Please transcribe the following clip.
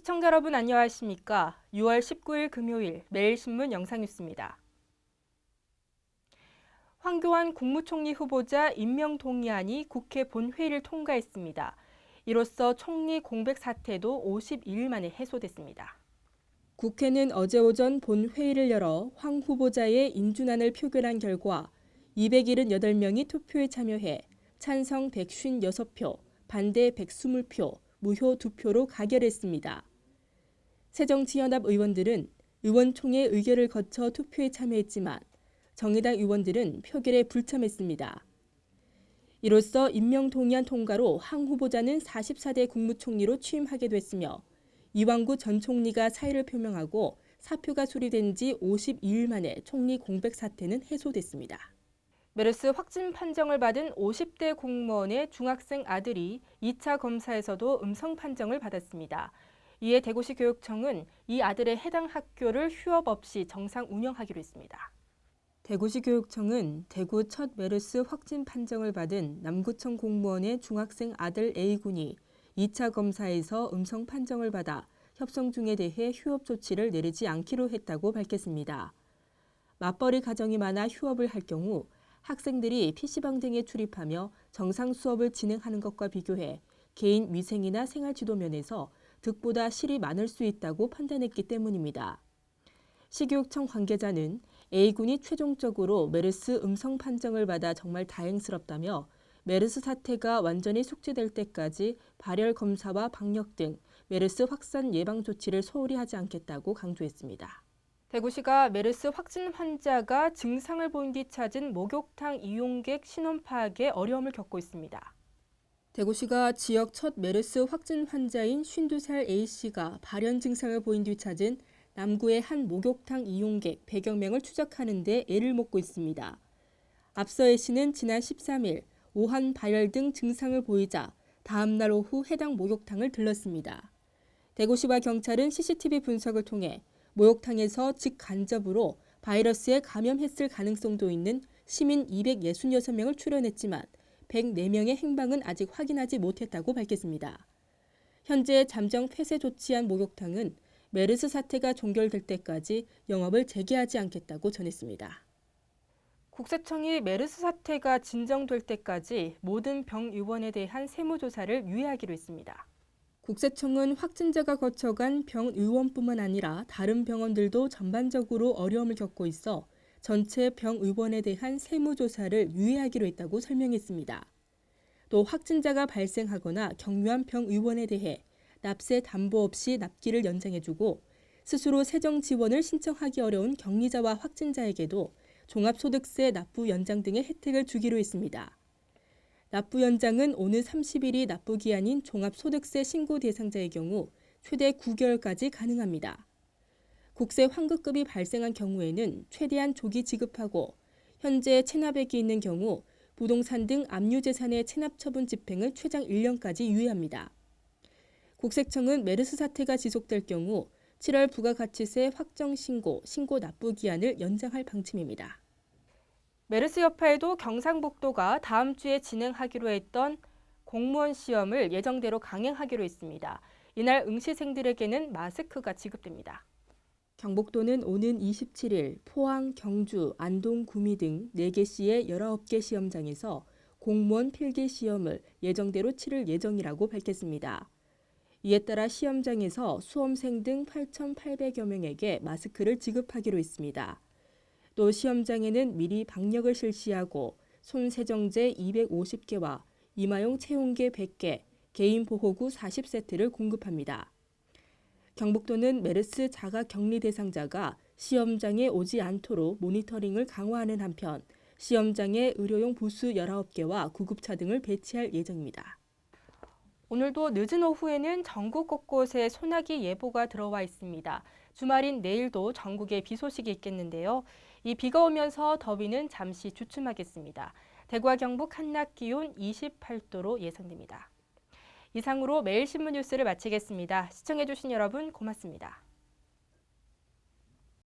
시청자 여러분 안녕하십니까? 6월 19일 금요일 매일신문 영상뉴스입니다. 황교안 국무총리 후보자 임명 동의안이 국회 본회의를 통과했습니다. 이로써 총리 공백 사태도 52일 만에 해소됐습니다. 국회는 어제 오전 본회의를 열어 황 후보자의 인준안을 표결한 결과 278명이 투표에 참여해 찬성 156표, 반대 120표, 무효 2표로 가결했습니다. 새정치연합 의원들은 의원총회 의결을 거쳐 투표에 참여했지만 정의당 의원들은 표결에 불참했습니다. 이로써 임명 동의안 통과로 황 후보자는 44대 국무총리로 취임하게 됐으며 이왕구 전 총리가 사의를 표명하고 사표가 수리된 지 52일 만에 총리 공백 사태는 해소됐습니다. 메르스 확진 판정을 받은 50대 공무원의 중학생 아들이 2차 검사에서도 음성 판정을 받았습니다. 이에 대구시 교육청은 이 아들의 해당 학교를 휴업 없이 정상 운영하기로 했습니다. 대구시 교육청은 대구 첫 메르스 확진 판정을 받은 남구청 공무원의 중학생 아들 A군이 2차 검사에서 음성 판정을 받아 협성 중에 대해 휴업 조치를 내리지 않기로 했다고 밝혔습니다. 맞벌이 가정이 많아 휴업을 할 경우 학생들이 PC방 등에 출입하며 정상 수업을 진행하는 것과 비교해 개인 위생이나 생활 지도 면에서 득보다 실이 많을 수 있다고 판단했기 때문입니다. 시교육청 관계자는 A군이 최종적으로 메르스 음성 판정을 받아 정말 다행스럽다며 메르스 사태가 완전히 숙지될 때까지 발열 검사와 방역 등 메르스 확산 예방 조치를 소홀히 하지 않겠다고 강조했습니다. 대구시가 메르스 확진 환자가 증상을 보인 뒤 찾은 목욕탕 이용객 신원 파악에 어려움을 겪고 있습니다. 대구시가 지역 첫 메르스 확진 환자인 52살 A씨가 발현 증상을 보인 뒤 찾은 남구의 한 목욕탕 이용객 100여 명을 추적하는 데 애를 먹고 있습니다. 앞서 A씨는 지난 13일 오한 발열 등 증상을 보이자 다음 날 오후 해당 목욕탕을 들렀습니다. 대구시와 경찰은 CCTV 분석을 통해 목욕탕에서 직간접으로 바이러스에 감염했을 가능성도 있는 시민 266명을 출연했지만 104명의 행방은 아직 확인하지 못했다고 밝혔습니다. 현재 잠정 폐쇄 조치한 목욕탕은 메르스 사태가 종결될 때까지 영업을 재개하지 않겠다고 전했습니다. 국세청이 메르스 사태가 진정될 때까지 모든 병의원에 대한 세무조사를 유예하기로 했습니다. 국세청은 확진자가 거쳐간 병의원뿐만 아니라 다른 병원들도 전반적으로 어려움을 겪고 있어 전체 병의원에 대한 세무조사를 유예하기로 했다고 설명했습니다. 또 확진자가 발생하거나 경유한 병의원에 대해 납세 담보 없이 납기를 연장해주고 스스로 세정 지원을 신청하기 어려운 격리자와 확진자에게도 종합소득세 납부 연장 등의 혜택을 주기로 했습니다. 납부 연장은 오늘 30일이 납부 기한인 종합소득세 신고 대상자의 경우 최대 9개월까지 가능합니다. 국세 환급금이 발생한 경우에는 최대한 조기 지급하고 현재 체납액이 있는 경우 부동산 등 압류재산의 체납 처분 집행을 최장 1년까지 유예합니다. 국세청은 메르스 사태가 지속될 경우 7월 부가가치세 확정 신고, 신고 납부 기한을 연장할 방침입니다. 메르스 여파에도 경상북도가 다음 주에 진행하기로 했던 공무원 시험을 예정대로 강행하기로 했습니다. 이날 응시생들에게는 마스크가 지급됩니다. 경북도는 오는 27일 포항, 경주, 안동, 구미 등 4개 시의 19개 시험장에서 공무원 필기 시험을 예정대로 치를 예정이라고 밝혔습니다. 이에 따라 시험장에서 수험생 등 8,800여 명에게 마스크를 지급하기로 했습니다. 또 시험장에는 미리 방역을 실시하고 손 세정제 250개와 이마용 채용계 100개, 개인 보호구 40세트를 공급합니다. 경북도는 메르스 자가 격리 대상자가 시험장에 오지 않도록 모니터링을 강화하는 한편 시험장에 의료용 부스 19개와 구급차 등을 배치할 예정입니다. 오늘도 늦은 오후에는 전국 곳곳에 소나기 예보가 들어와 있습니다. 주말인 내일도 전국에 비 소식이 있겠는데요. 이 비가 오면서 더위는 잠시 주춤하겠습니다. 대구와 경북 한낮 기온 28도로 예상됩니다. 이상으로 매일 신문 뉴스를 마치겠습니다. 시청해주신 여러분 고맙습니다.